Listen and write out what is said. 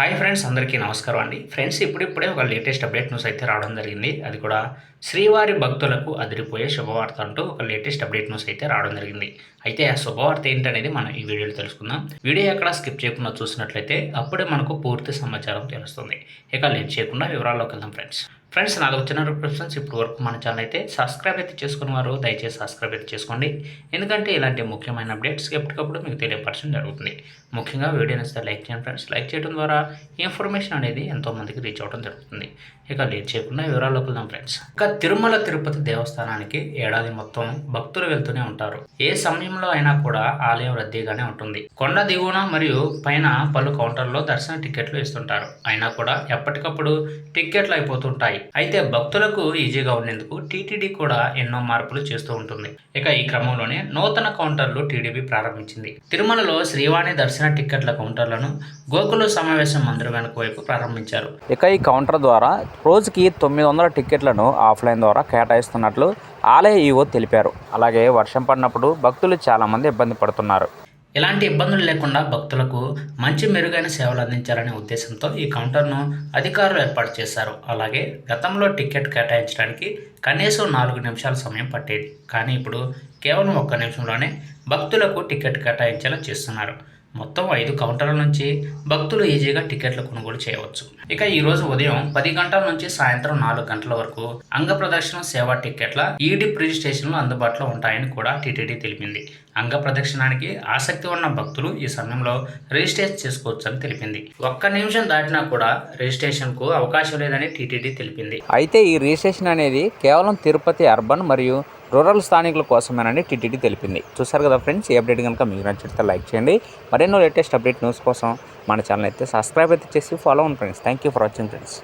Hi friends అందరికీ నమస్కారం అండి. ఫ్రెండ్స్ ఇప్పుడిప్పుడే ఒక లేటెస్ట్ అప్డేట్ న్యూస్ అయితే రావడం జరిగింది. అది కూడా శ్రీవారి భక్తులకు అదిరిపోయే శుభవార్త అంటూ ఒక లేటెస్ట్ అప్డేట్ న్యూస్ అయితే రావడం జరిగింది. అయితే ఆ శుభవార్త ఏంటనేది మనం ఈ వీడియోలో తెలుసుకుందాం. వీడియో ఎక్కడ స్కిప్ చేయకుండా చూసినట్లయితే అప్పుడే మనకు పూర్తి సమాచారం తెలుస్తుంది. ఇక లేట్ చేయకుండా వివరాల్లోకి వెళ్దాం ఫ్రెండ్స్. ఫ్రెండ్స్ నాలుగు చిన్న రిక్వెస్ట్స్ ఇప్పుడు వరకు మన ఛానల్ అయితే సబ్స్క్రైబ్ అయితే చేసుకున్న వారు దయచేసి సబ్స్క్రైబ్ అయితే చేసుకోండి. ఎందుకంటే ఇలాంటి ముఖ్యమైన అప్డేట్స్ ఎప్పటికప్పుడు మీకు తెలియపరచడం జరుగుతుంది. ముఖ్యంగా వీడియో నచ్చితే లైక్ చేయండి ఫ్రెండ్స్ లైక్ చేయడం ద్వారా ఇన్ఫర్మేషన్ అనేది ఎంతోమందికి రీచ్ అవ్వడం జరుగుతుంది. ఇక లేట్ చేయకుండా వివరాల్లోకి వెళ్దాం ఫ్రెండ్స్ ఇక తిరుమల తిరుపతి దేవస్థానానికి ఏడాది మొత్తం భక్తులు వెళ్తూనే ఉంటారు. ఏ సమయంలో అయినా కూడా ఆలయం రద్దీగానే ఉంటుంది. కొండ దిగువన మరియు పైన పలు కౌంటర్లో దర్శన టికెట్లు ఇస్తుంటారు. అయినా కూడా ఎప్పటికప్పుడు టికెట్లు అయిపోతుంటాయి. అయితే భక్తులకు ఈజీగా ఉండేందుకు టీటీడీ కూడా ఎన్నో మార్పులు చేస్తూ ఉంటుంది. ఇక ఈ క్రమంలోనే నూతన కౌంటర్లు టీడీపీ ప్రారంభించింది. తిరుమలలో శ్రీవాణి దర్శన టిక్కెట్ల కౌంటర్లను గోకుల సమావేశం మందిరం వెనుక వైపు ప్రారంభించారు. ఇక ఈ కౌంటర్ ద్వారా రోజుకి తొమ్మిది వందల టిక్కెట్లను ఆఫ్లైన్ ద్వారా కేటాయిస్తున్నట్లు ఆలయ ఈవో తెలిపారు. అలాగే వర్షం పడినప్పుడు భక్తులు చాలామంది ఇబ్బంది పడుతున్నారు. ఎలాంటి ఇబ్బందులు లేకుండా భక్తులకు మంచి మెరుగైన సేవలు అందించాలనే ఉద్దేశంతో ఈ కౌంటర్ను అధికారులు ఏర్పాటు చేశారు. అలాగే గతంలో టికెట్ కేటాయించడానికి కనీసం నాలుగు నిమిషాల సమయం పట్టేది. కానీ ఇప్పుడు కేవలం ఒక్క నిమిషంలోనే భక్తులకు టికెట్ కేటాయించేలా చేస్తున్నారు. మొత్తం ఐదు కౌంటర్ల నుంచి భక్తులు ఈజీగా టికెట్లు కొనుగోలు చేయవచ్చు. ఇక ఈ రోజు ఉదయం పది గంటల నుంచి సాయంత్రం నాలుగు గంటల వరకు అంగ ప్రదక్షిణ సేవా టికెట్ల ఈడిప్ రిజిస్ట్రేషన్లు అందుబాటులో ఉంటాయని కూడా టీటీడీ తెలిపింది. అంగ ప్రదక్షిణానికి ఆసక్తి ఉన్న భక్తులు ఈ సమయంలో రిజిస్ట్రేషన్ చేసుకోవచ్చని తెలిపింది. ఒక్క నిమిషం దాటినా కూడా రిజిస్ట్రేషన్కు అవకాశం లేదని టీటీడీ తెలిపింది. అయితే ఈ రిజిస్ట్రేషన్ అనేది కేవలం తిరుపతి అర్బన్ మరియు రూరల్ స్థానికుల కోసమేనని టీటీడీ తెలిపింది. చూసారు కదా ఫ్రెండ్స్ ఈ అప్డేట్ కనుక మీకు నచ్చితే లైక్ చేయండి. మరెన్నో లేటెస్ట్ అప్డేట్ న్యూస్ కోసం మన ఛానల్ అయితే సబ్స్క్రైబ్ అయితే చేసి ఫాలో అవ్వండి friends. Thank you for watching friends